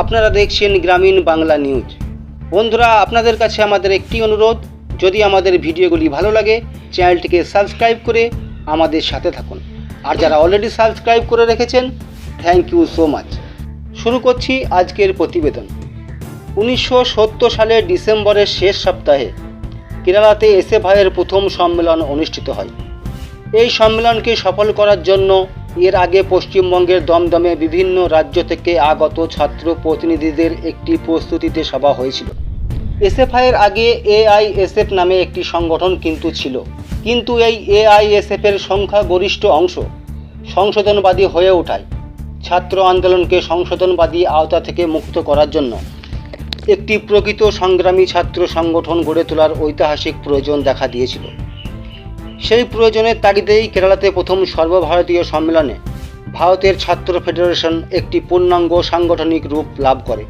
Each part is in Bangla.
আপনারা দেখছেন গ্রামীণ বাংলা নিউজ। বন্ধুরা, আপনাদের কাছে আমাদের একটি অনুরোধ, যদি আমাদের ভিডিওগুলি ভালো লাগে, চ্যানেলটিকে সাবস্ক্রাইব করে আমাদের সাথে থাকুন। আর যারা অলরেডি সাবস্ক্রাইব করে রেখেছেন থ্যাংক ইউ সো মাচ শুরু করছি আজকের প্রতিবেদন। উনিশশো সত্তর সালের ডিসেম্বরের শেষ সপ্তাহে কেরালাতে এসে ভাইয়ের প্রথম সম্মেলন অনুষ্ঠিত হয়। এই সম্মেলনকে সফল করার জন্য এর আগে পশ্চিমবঙ্গের দমদমে বিভিন্ন রাজ্য থেকে আগত ছাত্র প্রতিনিধিদের একটি প্রস্তুতিতে সভা হয়েছিল। এসএফআইয়ের আগে এআইএসএফ নামে একটি সংগঠন কিন্তু ছিল। কিন্তু এই এআইএসএফ এর সংখ্যাগরিষ্ঠ অংশ সংশোধনবাদী হয়ে ওঠায়। ছাত্র আন্দোলনকে সংশোধনবাদী আওতা থেকে মুক্ত করার জন্য একটি প্রকৃত সংগ্রামী ছাত্র সংগঠন গড়ে তোলার ঐতিহাসিক প্রয়োজন দেখা দিয়েছিল। সেই প্রয়োজনের তাগিদেই কেরালাতে প্রথম সর্বভারতীয় সম্মেলনে ভারতের ছাত্র ফেডারেশন একটি পূর্ণাঙ্গ সাংগঠনিক রূপ লাভ করে।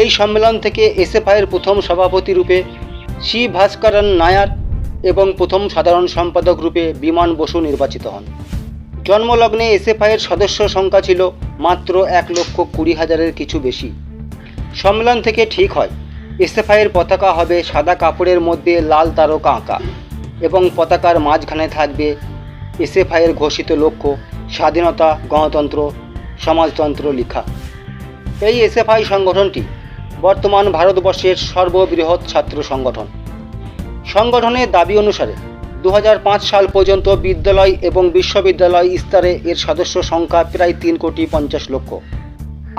এই সম্মেলন থেকে এসএফআইয়ের প্রথম সভাপতি রূপে সি ভাস্করন নায়ার এবং প্রথম সাধারণ সম্পাদক রূপে বিমান বসু নির্বাচিত হন। জন্মলগ্নে এসএফআইয়ের সদস্য সংখ্যা ছিল মাত্র এক লক্ষ কুড়ি হাজারের কিছু বেশি। সম্মেলন থেকে ঠিক হয়, এসএফআইয়ের পতাকা হবে সাদা কাপড়ের মধ্যে লাল তারকা আঁকা। এবং পতাকার মাঝখানে থাকবে এসএফআইয়ের ঘোষিত লক্ষ্য স্বাধীনতা গণতন্ত্র, সমাজতন্ত্র লেখা। এই এসএফআই সংগঠনটি বর্তমান ভারতবর্ষের সর্ববৃহৎ ছাত্র সংগঠন। সংগঠনের দাবি অনুসারে দু হাজার পাঁচ সাল পর্যন্ত বিদ্যালয় এবং বিশ্ববিদ্যালয় স্তরে এর সদস্য সংখ্যা প্রায় তিন কোটি পঞ্চাশ লক্ষ।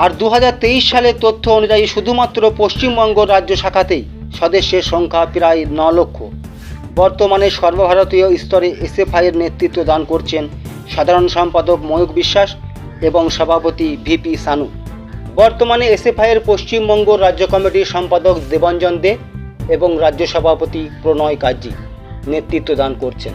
আর দু হাজার তেইশ সালের তথ্য অনুযায়ী শুধুমাত্র পশ্চিমবঙ্গ রাজ্য শাখাতেই সদস্যের সংখ্যা প্রায় ন লক্ষ। বর্তমানে সর্বভারতীয় স্তরে এসএফআইয়ের নেতৃত্ব দান করছেন সাধারণ সম্পাদক ময়ূক বিশ্বাস এবং সভাপতি ভিপি সানু। বর্তমানে এসএফআইয়ের পশ্চিমবঙ্গ রাজ্য কমিটির সম্পাদক দেবঞ্জন দে এবং রাজ্য সভাপতি প্রণয় কাজী নেতৃত্ব দান করছেন।